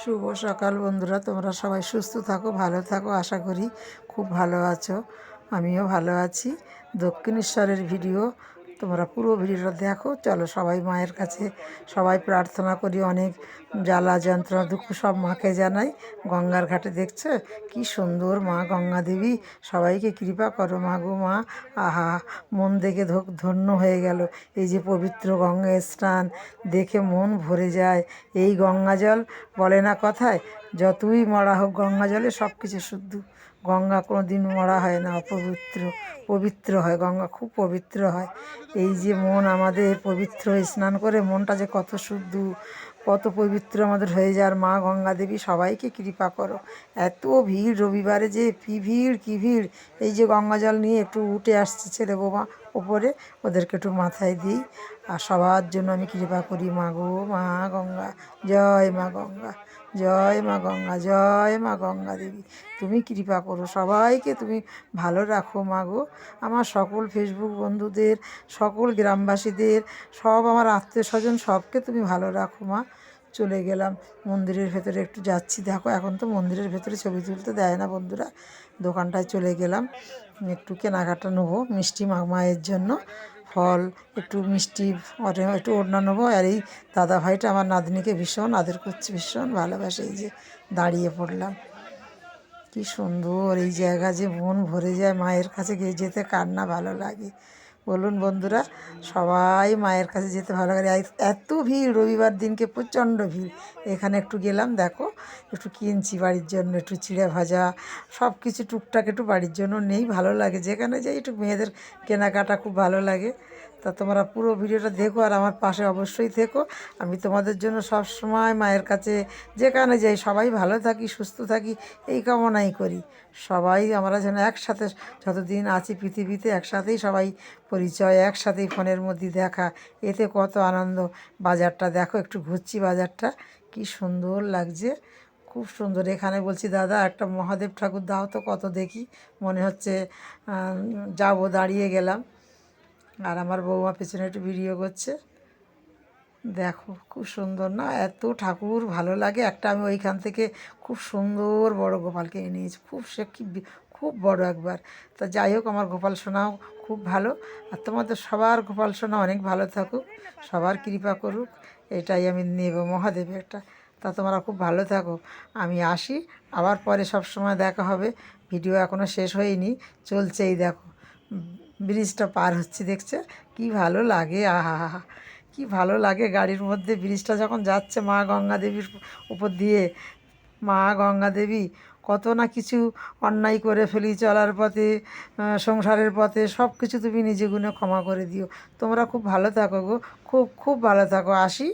শুভ সকাল বন্ধুরা, তোমরা সবাই সুস্থ থাকো, ভালো থাকো, আশা করি খুব ভালো আছো। আমিও ভালো আছি। দক্ষিণেশ্বরের ভিডিও তোমরা পুরো ভিডিওটা দেখো। চলো সবাই মায়ের কাছে সবাই প্রার্থনা করি, অনেক জ্বালা, যন্ত্রণা, দুঃখ সব মাকে জানাই। গঙ্গার ঘাটে দেখছ? কি সুন্দর মা গঙ্গা দেবী। সবাইকে কৃপা করো মা গো মা। আহা, মন দেখে ধন্য হয়ে গেল। এই যে পবিত্র গঙ্গায় স্নান, দেখে মন ভরে যায়। এই গঙ্গা জল বলে না কথায়, যতই মরা হোক গঙ্গা জলে সব কিছু শুদ্ধ। গঙ্গা কোনো দিন মরা হয় না, অপবিত্র, পবিত্র হয়। গঙ্গা খুব পবিত্র হয়। এই যে মন আমাদের পবিত্র স্নান করে, মনটা যে কত শুদ্ধ কত পবিত্র আমাদের হয়ে যার মা গঙ্গা দেবী, সবাইকে কৃপা করো। এত ভিড় রবিবারে যে কি ভিড় কি ভিড়। এই যে গঙ্গা জল নিয়ে একটু উঠে আসছে ছেলে বোমা ওপরে, ওদেরকে একটু মাথায় দিই। আর সবার জন্য আমি কৃপা করি, মা গো, মা গঙ্গা, জয় মা গঙ্গা, জয় মা গঙ্গা, জয় মা গঙ্গা দেবী। তুমি কৃপা করো, সবাইকে তুমি ভালো রাখো মা গো। আমার সকল ফেসবুক বন্ধুদের, সকল গ্রামবাসীদের, সব আমার আত্মীয় স্বজন, সবকে তুমি ভালো রাখো মা। চলে গেলাম। মন্দিরের ভেতরে একটু যাচ্ছি। দেখো, এখন তো মন্দিরের ভেতরে ছবি তুলতে দেয় না বন্ধুরা। দোকানটায় চলে গেলাম। একটু কেনাকাটা নেব, মিষ্টি মায়ের জন্য। ফল, একটু মিষ্টি একটু ওড়না নেব। আর এই দাদা ভাইটা আমার নাতনিকে ভীষণ আদর করছে, ভীষণ ভালোবাসে। এই যে দাঁড়িয়ে পড়লাম। কি সুন্দর এই জায়গা যে মন ভরে যায়, মায়ের কাছে গিয়ে যেতে কার না ভালো লাগে। বলুন বন্ধুরা, সবাই মায়ের কাছে যেতে ভালো লাগে। এত ভিড়, রবিবার দিনকে প্রচণ্ড ভিড়। এখানে একটু গেলাম, দেখো, একটু কিনছি বাড়ির জন্য, একটু চিড়ে ভাজা সব কিছু টুকটাক একটু বাড়ির জন্য নেই, ভালো লাগে। যেখানে যাই, একটু মেয়েদের কেনাকাটা খুব ভালো লাগে। তা তোমরা পুরো ভিডিওটা দেখো আর আমার পাশে অবশ্যই থেকো। আমি তোমাদের জন্য সব সময় মায়ের কাছে যেখানে যাই, সবাই ভালো থাকি, সুস্থ থাকি, এই কামনাই করি। সবাই আমরা যেন একসাথে যতদিন আছি পৃথিবীতে, একসাথেই সবাই পরিচয়, একসাথেই ফোনের মধ্যে দেখা। এতে কত আনন্দ। বাজারটা দেখো, একটু ঘুরছি বাজারটা। কি সুন্দর লাগছে। খুব সুন্দর। এখানে বলছি, দাদা, একটা মহাদেব ঠাকুর দাও তো, কত দেখি। মনে হচ্ছে যাব, দাঁড়িয়ে গেলাম। আর আমার বৌমা পেছনে একটু ভিডিও করছে। দেখো, খুব সুন্দর না? এত ঠাকুর ভালো লাগে। একটা আমি ওইখান থেকে খুব সুন্দর বড় গোপালকে নিয়েছি। খুব সে কি খুব বড় একবার। তা যাই হোক, আমার গোপাল সোনাও খুব ভালো। আর তোমাদের সবার গোপাল সোনা অনেক ভালো থাকুক। সবার কৃপা করুক। এটাই আমি নেব মহাদেবের মহাদেবেরটা তা তোমরা খুব ভালো থাকো। আমি আসি। আবার পরে সব সময় দেখা হবে। ভিডিও এখনও শেষ হয়নি। চলছেই দেখো। ব্রিজটা পার হচ্ছে, দেখছে? কি ভালো লাগে, আহা কি ভালো লাগে গাড়ির মধ্যে, ব্রিজটা যখন যাচ্ছে মা গঙ্গা দেবীর উপর দিয়ে। মা গঙ্গা দেবী কত না কিছু অন্যায় করে ফেলি চলার পথে সংসারের পথে, সব কিছু তুমি নিজে গুণে ক্ষমা করে দিও। তোমরা খুব ভালো থাকো গো, খুব খুব ভালো থাকো। আসি?